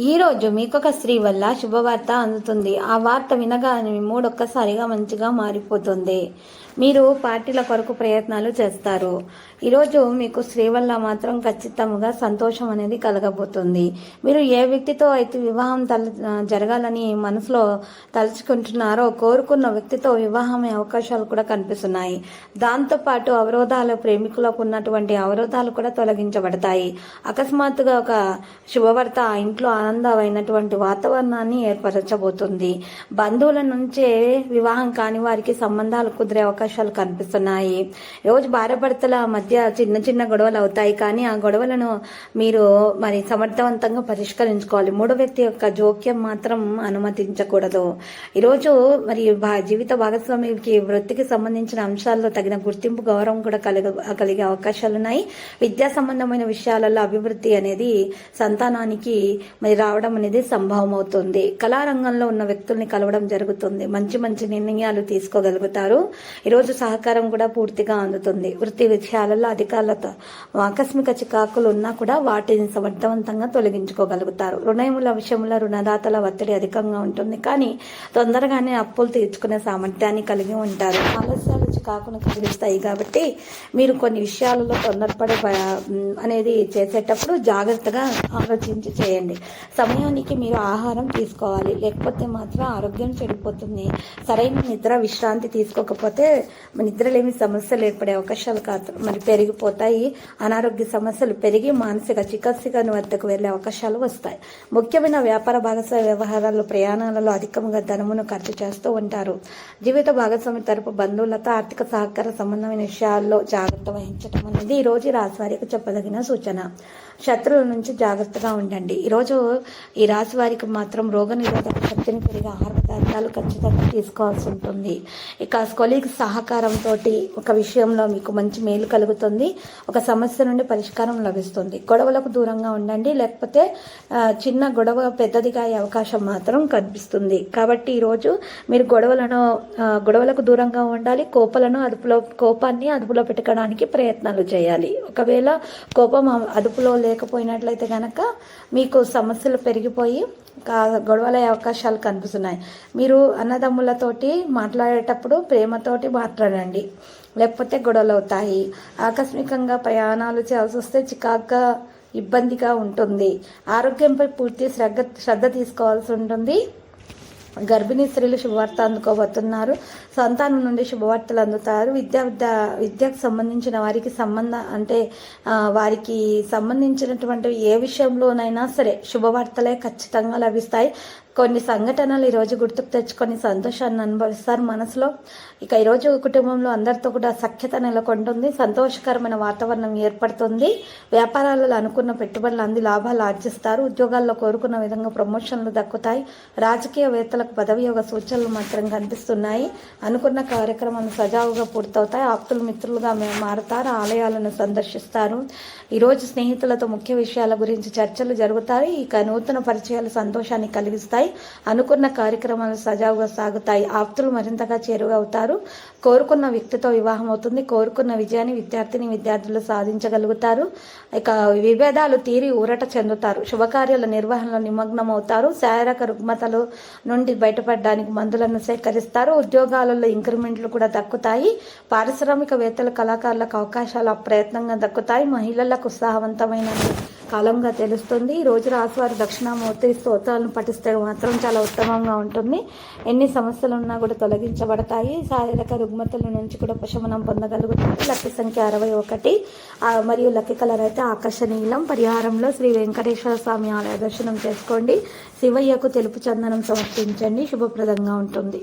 ఈరోజు మీకొక స్త్రీ వల్ల శుభవార్త అందుతుంది. ఆ వార్త వినగానే మీ మంచిగా మారిపోతుంది. మీరు పార్టీల కొరకు ప్రయత్నాలు చేస్తారు. ఈరోజు మీకు స్త్రీ వల్ల మాత్రం ఖచ్చితంగా సంతోషం అనేది కలగబోతుంది. మీరు ఏ వ్యక్తితో అయితే వివాహం తల జరగాలని మనసులో తలుచుకుంటున్నారో కోరుకున్న వ్యక్తితో వివాహం అవకాశాలు కూడా కనిపిస్తున్నాయి. దాంతోపాటు అవరోధాలు ప్రేమికులకు ఉన్నటువంటి అవరోధాలు కూడా తొలగించబడతాయి. అకస్మాత్తుగా ఒక శుభవార్త ఆ ఇంట్లో ఆనందమైనటువంటి వాతావరణాన్ని ఏర్పరచబోతుంది. బంధువుల నుంచే వివాహం కాని వారికి సంబంధాలు కుదిరే అవకాశం అవకాశాలు కనిపిస్తున్నాయి. రోజు భార్యాభర్తల మధ్య చిన్న చిన్న గొడవలు అవుతాయి. కానీ ఆ గొడవలను మీరు మరి సమర్థవంతంగా పరిష్కరించుకోవాలి. మూడో వ్యక్తి యొక్క జోక్యం మాత్రం అనుమతించకూడదు. ఈరోజు మరి భా- జీవిత భాగస్వామికి వృత్తికి సంబంధించిన అంశాల్లో తగిన గుర్తింపు గౌరవం కూడా కలిగ కలిగే అవకాశాలు ఉన్నాయి విద్యా సంబంధమైన విషయాలలో అభివృద్ధి అనేది సంతానానికి మరి రావడం అనేది సంభవం అవుతుంది కళారంగంలో ఉన్న వ్యక్తుల్ని కలవడం జరుగుతుంది. మంచి మంచి నిర్ణయాలు తీసుకోగలుగుతారు. ఈరోజు సహకారం కూడా పూర్తిగా అందుతుంది. వృత్తి విషయాలలో అధికారులతో ఆకస్మిక చికాకులు ఉన్నా కూడా వాటిని సమర్థవంతంగా తొలగించుకోగలుగుతారు. రుణముల విషయంలో రుణదాతల ఒత్తిడి అధికంగా ఉంటుంది. కానీ తొందరగానే అప్పులు తీర్చుకునే సామర్థ్యాన్ని కలిగి ఉంటారు. ఆలస్యాలు కాకుండా కలిగిస్తాయి కాబట్టి మీరు కొన్ని విషయాలలో తొందరపడే అనేది చేసేటప్పుడు జాగ్రత్తగా ఆలోచించి చేయండి. సమయానికి మీరు ఆహారం తీసుకోవాలి. లేకపోతే మాత్రం ఆరోగ్యం చెడిపోతుంది. సరైన నిద్ర విశ్రాంతి తీసుకోకపోతే నిద్రలేమి సమస్యలు ఏర్పడే అవకాశాలు కాదు. మరి పెరిగిపోతాయి. అనారోగ్య సమస్యలు పెరిగి మానసిక చికిత్సగాను వద్దకు వెళ్ళే అవకాశాలు వస్తాయి. ముఖ్యమైన వ్యాపార భాగస్వామ్య వ్యవహారాలు ప్రయాణాలలో అధికంగా ధనమును ఖర్చు చేస్తూ ఉంటారు. జీవిత భాగస్వామి తరపు బంధువులతో ఆర్థిక సహకార సంబంధమైన విషయాల్లో జాగ్రత్త వహించడం అనేది ఈ రోజు రాశి వారికి చెప్పదగిన సూచన. శత్రువుల నుంచి జాగ్రత్తగా ఉండండి. ఈరోజు ఈ రాశి వారికి మాత్రం రోగ నిరోధక శక్తిని పెరిగి ఆహార జాగ్రత్తలు ఖచ్చితంగా తీసుకోవాల్సి ఉంటుంది. ఇక కొలీగ్ సహకారంతో ఒక విషయంలో మీకు మంచి మేలు కలుగుతుంది. ఒక సమస్య నుండి పరిష్కారం లభిస్తుంది. గొడవలకు దూరంగా ఉండండి. లేకపోతే చిన్న గొడవ పెద్దదిగా అయ్యే అవకాశం మాత్రం కనిపిస్తుంది. కాబట్టి ఈరోజు మీరు గొడవలను గొడవలకు దూరంగా ఉండాలి. కోపాలను అదుపులో కోపాన్ని అదుపులో పెట్టుకోవడానికి ప్రయత్నాలు చేయాలి. ఒకవేళ కోపం అదుపులో లేకపోయినట్లయితే కనుక మీకు సమస్యలు పెరిగిపోయి గొడవలయ్యే అవకాశాలు కనిపిస్తున్నాయి. మీరు అన్నదమ్ములతోటి మాట్లాడేటప్పుడు ప్రేమతోటి మాట్లాడండి. లేకపోతే గొడవలు అవుతాయి ఆకస్మికంగా ప్రయాణాలు చేయాల్సి వస్తే చికాగ్గా ఇబ్బందిగా ఉంటుంది. ఆరోగ్యంపై పూర్తి శ్రద్ధ శ్రద్ధ తీసుకోవాల్సి ఉంటుంది. గర్భిణీ స్త్రీలు శుభవార్త అందుకోబోతున్నారు. సంతానం నుండి శుభవార్తలు అందుతారు. విద్యా విద్య విద్యకు సంబంధించిన వారికి సంబంధ అంటే వారికి సంబంధించినటువంటి ఏ విషయంలోనైనా సరే శుభవార్తలే ఖచ్చితంగా లభిస్తాయి. కొన్ని సంఘటనలు ఈరోజు గుర్తుకు తెచ్చుకొని సంతోషాన్ని అనుభవిస్తారు మనసులో. ఇక ఈరోజు కుటుంబంలో అందరితో కూడా సఖ్యత నెలకొంటుంది. సంతోషకరమైన వాతావరణం ఏర్పడుతుంది. వ్యాపారాలలో అనుకున్న పెట్టుబడులు అంది లాభాలు ఆర్జిస్తారు. ఉద్యోగాల్లో కోరుకున్న విధంగా ప్రమోషన్లు దక్కుతాయి. రాజకీయవేత్తలకు పదవియోగ సూచనలు మాత్రం కనిపిస్తున్నాయి. అనుకున్న కార్యక్రమాలు సజావుగా పూర్తవుతాయి. ఆప్తులు మిత్రులుగా మారుతారు. ఆలయాలను సందర్శిస్తారు. ఈరోజు స్నేహితులతో ముఖ్య విషయాల గురించి చర్చలు జరుగుతాయి. ఇక నూతన పరిచయాలు సంతోషాన్ని కలిగిస్తాయి. అనుకున్న కార్యక్రమాలు సజావుగా సాగుతాయి. ఆప్తులు మరింతగా చేరువవుతారు కోరుకున్న వ్యక్తితో వివాహం అవుతుంది. కోరుకున్న విజయాన్ని విద్యార్థిని విద్యార్థులు సాధించగలుగుతారు. ఇక విభేదాలు తీరి ఊరట చెందుతారు. శుభకార్యాల నిర్వహణలో నిమగ్నం అవుతారు శారీరక రుగ్మతలు నుండి బయటపడడానికి మందులను సేకరిస్తారు. ఉద్యోగాలలో ఇంక్రిమెంట్లు కూడా దక్కుతాయి. పారిశ్రామికవేత్తలు కళాకారులకు అవకాశాలు అప్రయత్నంగా దక్కుతాయి. మహిళలకు ఉత్సాహవంతమైన కాలంగా తెలుస్తుంది. ఈ రోజు రాశివారి దక్షిణామూర్తి స్తోత్రాలను పఠిస్తే మాత్రం చాలా ఉత్తమంగా ఉంటుంది. ఎన్ని సమస్యలు ఉన్నా కూడా తొలగించబడతాయి. శారీరక రుగ్మతల నుంచి కూడా ఉపశమనం పొందగలుగుతుంది లక్కీ సంఖ్య అరవై ఒకటి. మరియు లక్కీ కలర్ అయితే ఆకర్షణీయం. పరిహారంలో శ్రీ వెంకటేశ్వర స్వామి ఆలయ దర్శనం చేసుకోండి. శివయ్యకు తెలుపు చందనం సమర్పించండి. శుభప్రదంగా ఉంటుంది.